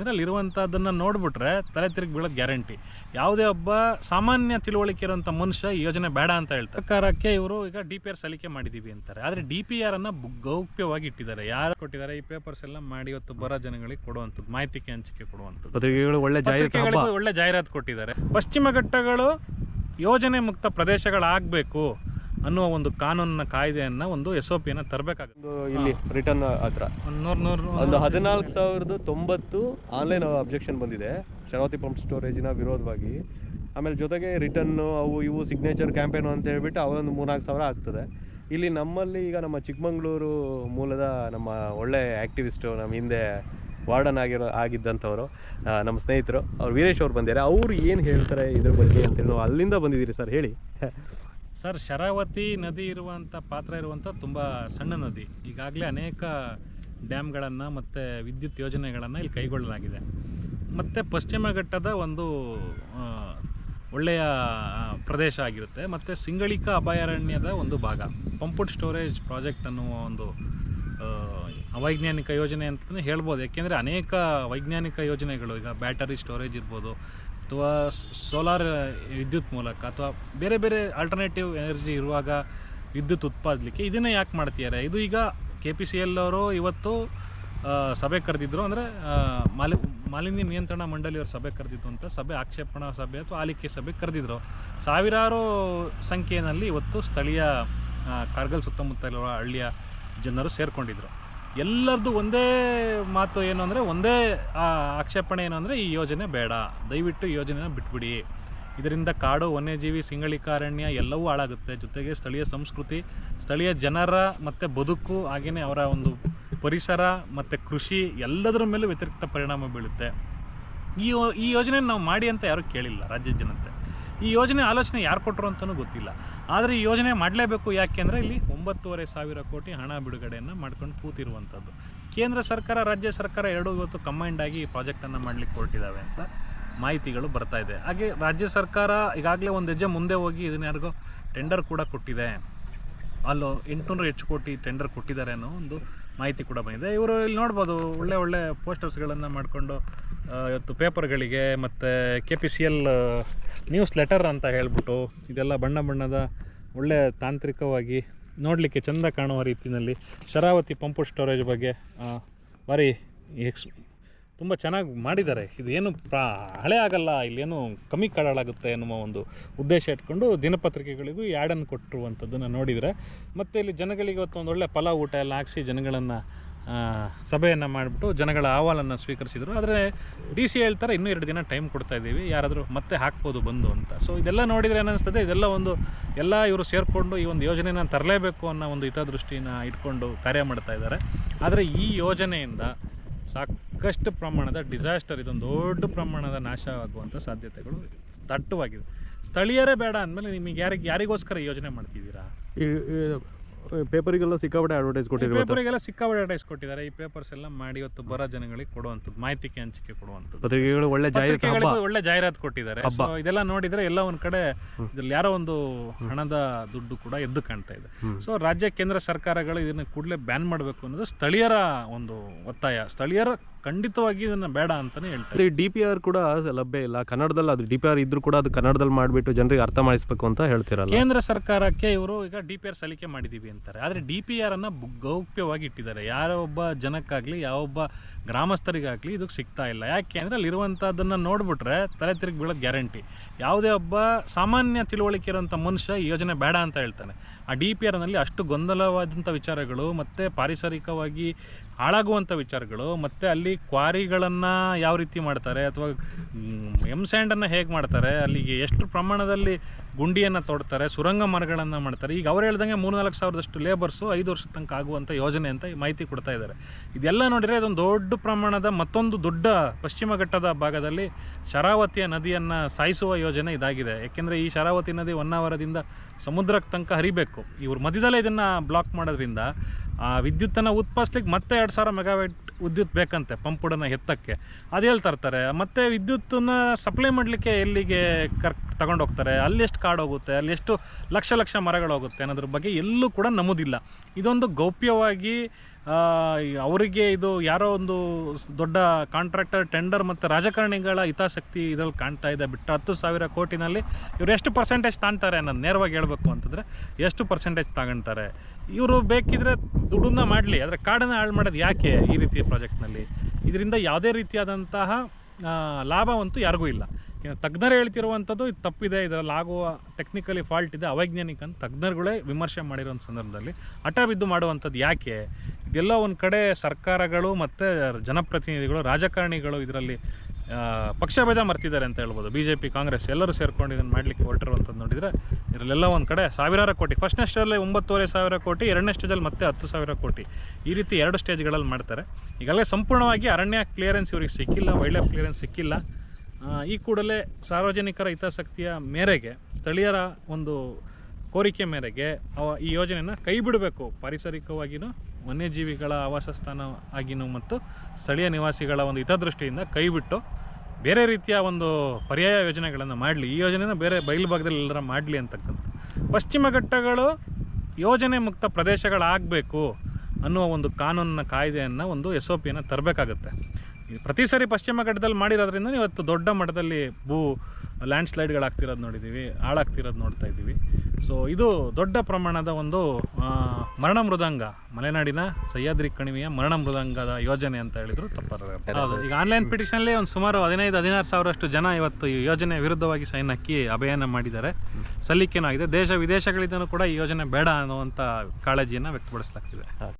ಅದರಲ್ಲಿ ಇರುವಂಥದ್ದನ್ನು ನೋಡಿಬಿಟ್ರೆ ತಲೆ ತಿರುಗಿ ಬೀಳೋದು ಗ್ಯಾರಂಟಿ. ಯಾವುದೇ ಒಬ್ಬ ಸಾಮಾನ್ಯ ತಿಳುವಳಿಕೆ ಇರೋಂಥ ಮನುಷ್ಯ ಈ ಯೋಜನೆ ಬೇಡ ಅಂತ ಹೇಳ್ತಾರೆ. ಸರ್ಕಾರಕ್ಕೆ ಇವರು ಈಗ ಡಿ ಪಿ ಆರ್ ಸಲಿಕೆ ಮಾಡಿದ್ದೀವಿ ಅಂತಾರೆ. ಆದರೆ ಡಿ ಪಿ ಆರ್ ಅನ್ನ ಗೌಪ್ಯವಾಗಿ ಇಟ್ಟಿದ್ದಾರೆ. ಯಾರು ಕೊಟ್ಟಿದ್ದಾರೆ? ಈ ಪೇಪರ್ಸ್ ಎಲ್ಲ ಮಾಡಿ ಇವತ್ತು ಬರೋ ಜನಗಳಿಗೆ ಕೊಡುವಂಥದ್ದು ಮಾಹಿತಿಗೆ ಹಂಚಿಕೆ ಕೊಡುವಂಥದ್ದು. ಒಳ್ಳೆ ಜಾಹೀರಾತು ಒಳ್ಳೆ ಜಾಹೀರಾತು ಕೊಟ್ಟಿದ್ದಾರೆ. ಪಶ್ಚಿಮ ಘಟ್ಟಗಳು ಯೋಜನೆ ಮುಕ್ತ ಪ್ರದೇಶಗಳಾಗಬೇಕು. ಅನ್ನುವ ಒಂದು ಕಾನೂನಿನ ಕಾಯ್ದೆಯನ್ನ ಒಂದು ಎಸ್ ಒ ಪಿಯನ್ನು ತರಬೇಕಾಗುತ್ತೆ. ಇಲ್ಲಿ ರಿಟರ್ನ್ ಹತ್ರ. ಒಂದು ನೂರು ನೂರು ಒಂದು ಹದಿನಾಲ್ಕು ಸಾವಿರದ ತೊಂಬತ್ತು ಆನ್ಲೈನ್ ಅಬ್ಜೆಕ್ಷನ್ ಬಂದಿದೆ. ಶರಾವತಿ ಪಂಪ್ ಸ್ಟೋರೇಜಿನ ವಿರೋಧವಾಗಿ. ಆಮೇಲೆ ಜೊತೆಗೆ ರಿಟರ್ನ್ ಅವು ಇವು ಸಿಗ್ನೇಚರ್ ಕ್ಯಾಂಪೇನು ಅಂತ ಹೇಳ್ಬಿಟ್ಟು ಅವೊಂದು ಮೂರ್ನಾಲ್ಕು ಸಾವಿರ ಆಗ್ತದೆ. ಇಲ್ಲಿ ನಮ್ಮಲ್ಲಿ ಈಗ ನಮ್ಮ ಚಿಕ್ಕಮಂಗ್ಳೂರು ಮೂಲದ ನಮ್ಮ ಒಳ್ಳೆ ಆ್ಯಕ್ಟಿವಿಸ್ಟು ನಮ್ಮ ಹಿಂದೆ ವಾರ್ಡನ್ ಆಗಿರೋ ಆಗಿದ್ದಂಥವರು ನಮ್ಮ ಸ್ನೇಹಿತರು ಅವ್ರು ವೀರೇಶ್ ಅವ್ರು ಬಂದಿದ್ದಾರೆ. ಅವ್ರು ಏನು ಹೇಳ್ತಾರೆ ಇದ್ರ ಬಗ್ಗೆ ಅಂತೇಳಿ ನಾವು ಅಲ್ಲಿಂದ ಬಂದಿದ್ದೀರಿ ಸರ್ ಹೇಳಿ. ಸರ್, ಶರಾವತಿ ನದಿ ಇರುವಂಥ ಪಾತ್ರ ಇರುವಂಥ ತುಂಬ ಸಣ್ಣ ನದಿ. ಈಗಾಗಲೇ ಅನೇಕ ಡ್ಯಾಮ್ಗಳನ್ನು ಮತ್ತು ವಿದ್ಯುತ್ ಯೋಜನೆಗಳನ್ನು ಇಲ್ಲಿ ಕೈಗೊಳ್ಳಲಾಗಿದೆ. ಮತ್ತು ಪಶ್ಚಿಮ ಘಟ್ಟದ ಒಂದು ಒಳ್ಳೆಯ ಪ್ರದೇಶ ಆಗಿರುತ್ತೆ. ಮತ್ತು ಸಿಂಗಳಿಕ ಅಭಯಾರಣ್ಯದ ಒಂದು ಭಾಗ. ಪಂಪುಡ್ ಸ್ಟೋರೇಜ್ ಪ್ರಾಜೆಕ್ಟ್ ಅನ್ನುವ ಒಂದು ಅವೈಜ್ಞಾನಿಕ ಯೋಜನೆ ಅಂತಲೇ ಹೇಳ್ಬೋದು. ಯಾಕೆಂದರೆ ಅನೇಕ ವೈಜ್ಞಾನಿಕ ಯೋಜನೆಗಳು, ಈಗ ಬ್ಯಾಟರಿ ಸ್ಟೋರೇಜ್ ಇರ್ಬೋದು, ಅಥವಾ ಸೋಲಾರ್ ವಿದ್ಯುತ್ ಮೂಲಕ, ಅಥವಾ ಬೇರೆ ಬೇರೆ ಆಲ್ಟರ್ನೇಟಿವ್ ಎನರ್ಜಿ ಇರುವಾಗ ವಿದ್ಯುತ್ ಉತ್ಪಾದಿಸಲಿಕ್ಕೆ ಇದನ್ನೇ ಯಾಕೆ ಮಾಡ್ತಿದ್ದಾರೆ? ಇದು ಈಗ ಕೆ ಪಿ ಸಿ ಎಲ್ ಅವರು ಇವತ್ತು ಸಭೆ ಕರೆದಿದ್ರು. ಅಂದರೆ ಮಾಲಿ, ಮಾಲಿನ್ಯ ನಿಯಂತ್ರಣ ಮಂಡಳಿಯವರು ಸಭೆ ಕರೆದಿದ್ದು ಅಂತ ಸಭೆ, ಆಕ್ಷೇಪಣಾ ಸಭೆ ಅಥವಾ ಆಲಿಕೆ ಸಭೆ ಕರೆದಿದ್ರು. ಸಾವಿರಾರು ಸಂಖ್ಯೆಯಲ್ಲಿ ಇವತ್ತು ಸ್ಥಳೀಯ ಕಾರ್ಗಲ್ ಸುತ್ತಮುತ್ತಲಿರುವ ಹಳ್ಳಿಯ ಜನರು ಸೇರಿಕೊಂಡಿದ್ರು. ಎಲ್ಲರದ್ದು ಒಂದೇ ಮಾತು ಏನು ಅಂದರೆ, ಒಂದೇ ಆಕ್ಷೇಪಣೆ ಏನು ಅಂದರೆ, ಈ ಯೋಜನೆ ಬೇಡ. ದಯವಿಟ್ಟು ಯೋಜನೆನ ಬಿಟ್ಬಿಡಿ. ಇದರಿಂದ ಕಾಡು, ವನ್ಯಜೀವಿ ಸಿಂಗಳಿಕ ಅರಣ್ಯ ಎಲ್ಲವೂ ಹಾಳಾಗುತ್ತೆ. ಜೊತೆಗೆ ಸ್ಥಳೀಯ ಸಂಸ್ಕೃತಿ, ಸ್ಥಳೀಯ ಜನರ ಮತ್ತು ಬದುಕು ಹಾಗೆಯೇ ಅವರ ಒಂದು ಪರಿಸರ ಮತ್ತು ಕೃಷಿ ಎಲ್ಲದರ ಮೇಲೂ ವ್ಯತಿರಿಕ್ತ ಪರಿಣಾಮ ಬೀಳುತ್ತೆ. ಈ ಈ ಯೋಜನೆ ನಾವು ಮಾಡಿ ಅಂತ ಯಾರೂ ಕೇಳಿಲ್ಲ, ರಾಜ್ಯದ ಜನತೆ. ಈ ಯೋಜನೆ ಆಲೋಚನೆ ಯಾರು ಕೊಟ್ಟರು ಅಂತಲೂ ಗೊತ್ತಿಲ್ಲ. ಆದರೆ ಈ ಯೋಜನೆ ಮಾಡಲೇಬೇಕು ಯಾಕೆ ಅಂದರೆ ಇಲ್ಲಿ ಒಂಬತ್ತುವರೆ ಸಾವಿರ ಕೋಟಿ ಹಣ ಬಿಡುಗಡೆಯನ್ನು ಮಾಡ್ಕೊಂಡು ಕೂತಿರುವಂಥದ್ದು. ಕೇಂದ್ರ ಸರ್ಕಾರ, ರಾಜ್ಯ ಸರ್ಕಾರ ಎರಡೂ ಇವತ್ತು ಕಂಬೈಂಡ್ ಆಗಿ ಈ ಪ್ರಾಜೆಕ್ಟನ್ನು ಮಾಡಲಿಕ್ಕೆ ಹೊರಟಿದ್ದಾವೆ ಅಂತ ಮಾಹಿತಿಗಳು ಬರ್ತಾ ಇದೆ. ಹಾಗೆ ರಾಜ್ಯ ಸರ್ಕಾರ ಈಗಾಗಲೇ ಒಂದು ಹೆಜ್ಜೆ ಮುಂದೆ ಹೋಗಿ ಇದನ್ನ ಯಾರಿಗೋ ಟೆಂಡರ್ ಕೂಡ ಕೊಟ್ಟಿದೆ. ಅಲ್ಲೂ ಎಂಟುನೂರು ಹೆಚ್ಚು ಕೋಟಿ ಟೆಂಡರ್ ಕೊಟ್ಟಿದ್ದಾರೆ ಅನ್ನೋ ಒಂದು ಮಾಹಿತಿ ಕೂಡ ಬಂದಿದೆ. ಇವರು ಇಲ್ಲಿ ನೋಡ್ಬೋದು ಒಳ್ಳೆ ಒಳ್ಳೆ ಪೋಸ್ಟರ್ಸ್ಗಳನ್ನು ಮಾಡಿಕೊಂಡು ಇವತ್ತು ಪೇಪರ್ಗಳಿಗೆ ಮತ್ತು K P C L newsletter ಅಂತ ಹೇಳ್ಬಿಟ್ಟು ಇದೆಲ್ಲ ಬಣ್ಣ ಬಣ್ಣದ ಒಳ್ಳೆಯ ತಾಂತ್ರಿಕವಾಗಿ ನೋಡಲಿಕ್ಕೆ ಚೆಂದ ಕಾಣುವ ರೀತಿಯಲ್ಲಿ ಶರಾವತಿ ಪಂಪು ಸ್ಟೋರೇಜ್ ಬಗ್ಗೆ ಭಾರಿ ಎಕ್ಸ್ ತುಂಬ ಚೆನ್ನಾಗಿ ಮಾಡಿದ್ದಾರೆ. ಇದು ಏನು ಪ್ರಾ ಹಳೆ ಆಗಲ್ಲ, ಇಲ್ಲೇನು ಕಮ್ಮಿ ಕಾಡಾಗುತ್ತೆ ಎನ್ನುವ ಒಂದು ಉದ್ದೇಶ ಇಟ್ಕೊಂಡು ದಿನಪತ್ರಿಕೆಗಳಿಗೂ ಈ ಆ್ಯಡನ್ನು ಕೊಟ್ಟಿರುವಂಥದ್ದನ್ನು ನೋಡಿದರೆ, ಮತ್ತು ಇಲ್ಲಿ ಜನಗಳಿಗೆ ಇವತ್ತು ಒಂದು ಒಳ್ಳೆ ಫಲ ಊಟ ಎಲ್ಲ ಹಾಕ್ಸಿ ಜನಗಳನ್ನು ಸಭೆಯನ್ನು ಮಾಡಿಬಿಟ್ಟು ಜನಗಳ ಅಹವಾಲನ್ನು ಸ್ವೀಕರಿಸಿದರು. ಆದರೆ ಡಿ ಸಿ ಹೇಳ್ತಾರೆ ಇನ್ನೂ ಎರಡು ದಿನ ಟೈಮ್ ಕೊಡ್ತಾ ಇದ್ದೀವಿ. ಯಾರಾದರೂ ಮತ್ತೆ ಹಾಕ್ಬೋದು ಬಂದು ಅಂತ. ಸೊ ಇದೆಲ್ಲ ನೋಡಿದರೆ ಏನಿಸ್ತದೆ, ಇದೆಲ್ಲ ಒಂದು ಎಲ್ಲ ಇವರು ಸೇರಿಕೊಂಡು ಈ ಒಂದು ಯೋಜನೆನ ತರಲೇಬೇಕು ಅನ್ನೋ ಒಂದು ಹಿತದೃಷ್ಟಿನ ಇಟ್ಕೊಂಡು ಕಾರ್ಯ ಮಾಡ್ತಾ ಇದ್ದಾರೆ. ಆದರೆ ಈ ಯೋಜನೆಯಿಂದ ಸಾಕಷ್ಟು ಪ್ರಮಾಣದ ಡಿಸಾಸ್ಟರ್ ಇದೊಂದು ದೊಡ್ಡ ಪ್ರಮಾಣದ ನಾಶ ಆಗುವಂಥ ಸಾಧ್ಯತೆಗಳು ದಟ್ಟವಾಗಿದೆ ಸ್ಥಳೀಯರೇ ಬೇಡ ಅಂದಮೇಲೆ ನಿಮಗೆ ಯಾರಿಗೆ, ಯಾರಿಗೋಸ್ಕರ ಯೋಜನೆ ಮಾಡ್ತಿದ್ದೀರಾ? ಪೇಪರಿಗೆಲ್ಲ ಸಿಕ್ಕಾಪಟ್ಟೆ ಅಡ್ವರ್ಟೈಸ್ ಕೊಟ್ಟಿದ್ದಾರೆ ಪೇಪರಿಗೆಲ್ಲ ಸಿಕ್ಕಾಪಟ್ಟೆ ಅಡ್ವರ್ಟೈಸ್ ಕೊಟ್ಟಿದ್ದಾರೆ. ಈ ಪೇಪರ್ಸ್ ಎಲ್ಲ ಮಾಡಿ ಇವತ್ತು ಬರೋ ಜನಗಳಿಗೆ ಕೊಡುವಂಥದ್ದು ಮಾಹಿತಿ ಹಂಚಿಕೆ ಕೊಡುವಂಥದ್ದು. ಪತ್ರಿಕೆಗಳು ಒಳ್ಳೆ ಜಾಹೀರಾತು ಹಬ್ಬ. ಪತ್ರಿಕೆಗಳಿಗೂ ಒಳ್ಳೆ ಜಾಹೀರಾತು ಕೊಟ್ಟಿದ್ದಾರೆ. ಹಬ್ಬ. ಇದೆಲ್ಲ ನೋಡಿದ್ರೆ ಎಲ್ಲ ಒಂದ್ ಕಡೆ ಇದ್ರಲ್ಲಿ ಯಾರೋ ಒಂದು ಹಣದ ದುಡ್ಡು ಕೂಡ ಎದ್ದು ಕಾಣ್ತಾ ಇದೆ. ಹ್ಮ್. ಸೊ ರಾಜ್ಯ ಕೇಂದ್ರ ಸರ್ಕಾರಗಳು ಇದನ್ನ ಕೂಡಲೇ ಬ್ಯಾನ್ ಮಾಡಬೇಕು ಅನ್ನೋದು ಸ್ಥಳೀಯರ ಒಂದು ಒತ್ತಾಯ. ಸ್ಥಳೀಯರ ಖಂಡಿತವಾಗಿ ಇದನ್ನ ಬೇಡ ಅಂತಾನೆ ಹೇಳ್ತಾರೆ ಡಿ ಪಿ ಆರ್ ಕೂಡ ಲಭ್ಯ ಇಲ್ಲ. ಕನ್ನಡದಲ್ಲಿ ಅದು ಡಿ ಪಿ ಆರ್ ಇದ್ರೂ ಕೂಡ ಅದು ಕನ್ನಡದಲ್ಲಿ ಮಾಡಿಬಿಟ್ಟು ಜನರಿಗೆ ಅರ್ಥ ಮಾಡಿಸ್ಬೇಕು ಅಂತ ಹೇಳ್ತಿರಲ್ಲ. ಕೇಂದ್ರ ಸರ್ಕಾರಕ್ಕೆ ಇವರು ಈಗ ಡಿ ಪಿ ಆರ್ ಸಲಿಕೆ ಮಾಡಿದ್ದೀವಿ ಅಂತಾರೆ. ಆದರೆ ಡಿ ಪಿ ಆರ್ ಅನ್ನ ಗೌಪ್ಯವಾಗಿ ಇಟ್ಟಿದ್ದಾರೆ ಯಾರೊಬ್ಬ ಜನಕ್ಕಾಗಲಿ ಯಾವೊಬ್ಬ ಗ್ರಾಮಸ್ಥರಿಗಾಗಲಿ ಇದಕ್ಕೆ ಸಿಗ್ತಾ ಇಲ್ಲ. ಯಾಕೆ ಅಂದರೆ ಅಲ್ಲಿರುವಂಥದ್ದನ್ನು ನೋಡಿಬಿಟ್ರೆ ತಲೆ ತಿರುಗಿ ಬೀಳೋದು ಗ್ಯಾರಂಟಿ. ಯಾವುದೇ ಒಬ್ಬ ಸಾಮಾನ್ಯ ತಿಳುವಳಿಕೆ ಇರೋಂಥ ಮನುಷ್ಯ ಈ ಯೋಜನೆ ಬೇಡ ಅಂತ ಹೇಳ್ತಾನೆ. ಆ ಡಿ ಪಿ ಆರ್ನಲ್ಲಿ ಅಷ್ಟು ಗೊಂದಲವಾದಂಥ ವಿಚಾರಗಳು, ಮತ್ತು ಪಾರಿಸರಿಕವಾಗಿ ಹಾಳಾಗುವಂಥ ವಿಚಾರಗಳು, ಮತ್ತು ಅಲ್ಲಿ ಕ್ವಾರಿಗಳನ್ನು ಯಾವ ರೀತಿ ಮಾಡ್ತಾರೆ, ಅಥವಾ ಎಂ ಸ್ಯಾಂಡನ್ನು ಹೇಗೆ ಮಾಡ್ತಾರೆ, ಅಲ್ಲಿಗೆ ಎಷ್ಟು ಪ್ರಮಾಣದಲ್ಲಿ ಗುಂಡಿಯನ್ನು ತೊಡ್ತಾರೆ, ಸುರಂಗ ಮರಗಳನ್ನು ಮಾಡ್ತಾರೆ. ಈಗ ಅವ್ರು ಹೇಳ್ದಂಗೆ ಮೂರು ನಾಲ್ಕು ಸಾವಿರದಷ್ಟು ಲೇಬರ್ಸು ಐದು ವರ್ಷದ ತನಕ ಆಗುವಂಥ ಯೋಜನೆ ಅಂತ ಮಾಹಿತಿ ಕೊಡ್ತಾ ಇದ್ದಾರೆ. ಇದೆಲ್ಲ ನೋಡಿದರೆ ಇದೊಂದು ದೊಡ್ಡ ಪ್ರಮಾಣದ ಮತ್ತೊಂದು ದೊಡ್ಡ ಪಶ್ಚಿಮ ಘಟ್ಟದ ಭಾಗದಲ್ಲಿ ಶರಾವತಿಯ ನದಿಯನ್ನು ಸಾಯಿಸುವ ಯೋಜನೆ ಇದಾಗಿದೆ. ಯಾಕೆಂದರೆ ಈ ಶರಾವತಿ ನದಿ ಹೊನ್ನಾವರದಿಂದ ಸಮುದ್ರಕ್ಕೆ ತನಕ ಹರಿಬೇಕು. ಇವ್ರ ಮಧ್ಯದಲ್ಲೇ ಇದನ್ನು ಬ್ಲಾಕ್ ಮಾಡೋದ್ರಿಂದ ಆ ವಿದ್ಯುತ್ತನ್ನು ಉತ್ಪಾದಿಸ್ಲಿಕ್ಕೆ ಮತ್ತೆ ಎರಡು ಸಾವಿರ ಮೆಗಾವ್ಯಾಟ್ ವಿದ್ಯುತ್ ಬೇಕಂತೆ ಪಂಪುಡನ್ನು ಎತ್ತಕ್ಕೆ. ಅದು ಎಲ್ಲಿ ತರ್ತಾರೆ ಮತ್ತು ವಿದ್ಯುತ್ತನ್ನು ಸಪ್ಲೈ ಮಾಡಲಿಕ್ಕೆ ಎಲ್ಲಿಗೆ ಕರ್, ತಗೊಂಡೋಗ್ತಾರೆ? ಅಲ್ಲಿ ಎಷ್ಟು ಕಾಡು ಹೋಗುತ್ತೆ? ಅಲ್ಲಿ ಎಷ್ಟು ಲಕ್ಷ ಲಕ್ಷ ಮರಗಳು ಹೋಗುತ್ತೆ ಅನ್ನೋದ್ರ ಬಗ್ಗೆ ಎಲ್ಲೂ ಕೂಡ ನಮೂದಿಲ್ಲ. ಇದೊಂದು ಗೌಪ್ಯವಾಗಿ ಅವರಿಗೆ ಇದು ಯಾರೋ ಒಂದು ದೊಡ್ಡ ಕಾಂಟ್ರಾಕ್ಟರ್, ಟೆಂಡರ್ ಮತ್ತು ರಾಜಕಾರಣಿಗಳ ಹಿತಾಸಕ್ತಿ ಇದರಲ್ಲಿ ಕಾಣ್ತಾ ಇದೆ. ಬಿಟ್ಟು ಹತ್ತು ಸಾವಿರ ಕೋಟಿನಲ್ಲಿ ಇವರು ಎಷ್ಟು ಪರ್ಸೆಂಟೇಜ್ ತಾಣ್ತಾರೆ ಅನ್ನೋದು ನೇರವಾಗಿ ಹೇಳಬೇಕು ಅಂತಂದರೆ ಎಷ್ಟು ಪರ್ಸೆಂಟೇಜ್ ತಗೊಳ್ತಾರೆ ಇವರು ಬೇಕಿದ್ರೆ ದುಡ್ಡನ್ನ ಮಾಡಲಿ, ಆದರೆ ಕಾಡನ್ನು ಹಾಳು ಮಾಡೋದು ಯಾಕೆ ಈ ರೀತಿಯ ಪ್ರಾಜೆಕ್ಟ್ನಲ್ಲಿ ಇದರಿಂದ ಯಾವುದೇ ರೀತಿಯಾದಂತಹ ಲಾಭವಂತೂ ಯಾರಿಗೂ ಇಲ್ಲ. ತಜ್ಞರು ಹೇಳ್ತಿರುವಂಥದ್ದು ಇದು ತಪ್ಪಿದೆ, ಇದರಲ್ಲಿ ಆಗುವ ಟೆಕ್ನಿಕಲಿ ಫಾಲ್ಟ್ ಇದೆ. ಅವೈಜ್ಞಾನಿಕ ಅಂತ ತಜ್ಞರುಗಳೇ ವಿಮರ್ಶೆ ಮಾಡಿರೋ ಸಂದರ್ಭದಲ್ಲಿ ಹಠ ಬಿದ್ದು ಮಾಡುವಂಥದ್ದು ಯಾಕೆ? ಇದೆಲ್ಲ ಒಂದು ಕಡೆ ಸರ್ಕಾರಗಳು ಮತ್ತು ಜನಪ್ರತಿನಿಧಿಗಳು, ರಾಜಕಾರಣಿಗಳು ಇದರಲ್ಲಿ ಪಕ್ಷಭೇದ ಮರ್ತಿದ್ದಾರೆ ಅಂತ ಹೇಳ್ಬೋದು. ಬಿ ಜೆ ಪಿ ಕಾಂಗ್ರೆಸ್ ಎಲ್ಲರೂ ಸೇರ್ಕೊಂಡು ಇದನ್ನು ಮಾಡಲಿಕ್ಕೆ ಹೊರಟಿರುವಂಥದ್ದು ನೋಡಿದರೆ ಇದರಲ್ಲೆಲ್ಲ ಒಂದು ಕಡೆ ಸಾವಿರಾರು ಕೋಟಿ ಫಸ್ಟ್ನೇ ಸ್ಟೇಜಲ್ಲಿ ಒಂಬತ್ತುವರೆ ಸಾವಿರ ಕೋಟಿ, ಎರಡನೇ ಸ್ಟೇಜಲ್ಲಿ ಮತ್ತೆ ಹತ್ತು ಸಾವಿರ ಕೋಟಿ. ಈ ರೀತಿ ಎರಡು ಸ್ಟೇಜ್ಗಳಲ್ಲಿ ಮಾಡ್ತಾರೆ. ಈಗಾಗಲೇ ಸಂಪೂರ್ಣವಾಗಿ ಅರಣ್ಯ ಕ್ಲಿಯರೆನ್ಸ್ ಇವ್ರಿಗೆ ಸಿಕ್ಕಿಲ್ಲ ವೈಲ್ಡ್ ಲೈಫ್ ಕ್ಲಿಯರೆನ್ಸ್ ಸಿಕ್ಕಿಲ್ಲ ಈ ಕೂಡಲೇ ಸಾರ್ವಜನಿಕರ ಹಿತಾಸಕ್ತಿಯ ಮೇರೆಗೆ, ಸ್ಥಳೀಯರ ಒಂದು ಕೋರಿಕೆ ಮೇರೆಗೆ ಅವ ಈ ಯೋಜನೆಯನ್ನು ಕೈ ಬಿಡಬೇಕು. ಪಾರಿಸರಿಕವಾಗಿಯೂ ವನ್ಯಜೀವಿಗಳ ಆವಾಸ ಸ್ಥಾನ ಆಗಿನೂ ಮತ್ತು ಸ್ಥಳೀಯ ನಿವಾಸಿಗಳ ಒಂದು ಹಿತದೃಷ್ಟಿಯಿಂದ ಕೈಬಿಟ್ಟು ಬೇರೆ ರೀತಿಯ ಒಂದು ಪರ್ಯಾಯ ಯೋಜನೆಗಳನ್ನು ಮಾಡಲಿ. ಈ ಯೋಜನೆನ ಬೇರೆ ಬಯಲು ಭಾಗದಲ್ಲಿ ಎಲ್ಲರ ಮಾಡಲಿ ಅಂತಕ್ಕಂಥ. ಪಶ್ಚಿಮ ಘಟ್ಟಗಳು ಯೋಜನೆ ಮುಕ್ತ ಪ್ರದೇಶಗಳಾಗಬೇಕು ಅನ್ನುವ ಒಂದು ಕಾನೂನಿನ ಕಾಯ್ದೆಯನ್ನು ಒಂದು ಎಸ್ ಒ ಪಿಯನ್ನು ತರಬೇಕಾಗುತ್ತೆ. ಪ್ರತಿ ಸಾರಿ ಪಶ್ಚಿಮ ಘಟ್ಟದಲ್ಲಿ ಮಾಡಿರೋದ್ರಿಂದ ಇವತ್ತು ದೊಡ್ಡ ಮಟ್ಟದಲ್ಲಿ ಭೂ ಲ್ಯಾಂಡ್ ಸ್ಲೈಡ್ಗಳಾಗ್ತಿರೋದು ನೋಡಿದ್ದೀವಿ ಹಾಳಾಗ್ತಿರೋದು ನೋಡ್ತಾ ಇದ್ದೀವಿ. ಸೊ ಇದು ದೊಡ್ಡ ಪ್ರಮಾಣದ ಒಂದು ಮರಣ ಮೃದಂಗ ಮಲೆನಾಡಿನ ಸಹ್ಯಾದ್ರಿ ಕಣಿವೆಯ ಮರಣ ಮೃದಂಗದ ಯೋಜನೆ ಅಂತ ಹೇಳಿದ್ರು ತಪ್ಪರ ಹೌದು ಈಗ ಆನ್ಲೈನ್ ಪಿಟಿಷನ್ಲಿ ಒಂದು ಸುಮಾರು ಹದಿನೈದು ಹದಿನಾರು ಸಾವಿರಷ್ಟು ಜನ ಇವತ್ತು ಈ ಯೋಜನೆ ವಿರುದ್ಧವಾಗಿ ಸೈನ್ ಹಾಕಿ ಅಭಿಯಾನ ಮಾಡಿದ್ದಾರೆ. ಸಲ್ಲಿಕೆನೂ ಆಗಿದೆ ದೇಶ ವಿದೇಶಗಳಿಂದಲೂ ಕೂಡ ಈ ಯೋಜನೆ ಬೇಡ ಅನ್ನುವಂಥ ಕಾಳಜಿಯನ್ನು ವ್ಯಕ್ತಪಡಿಸಲಾಗ್ತಿದೆ.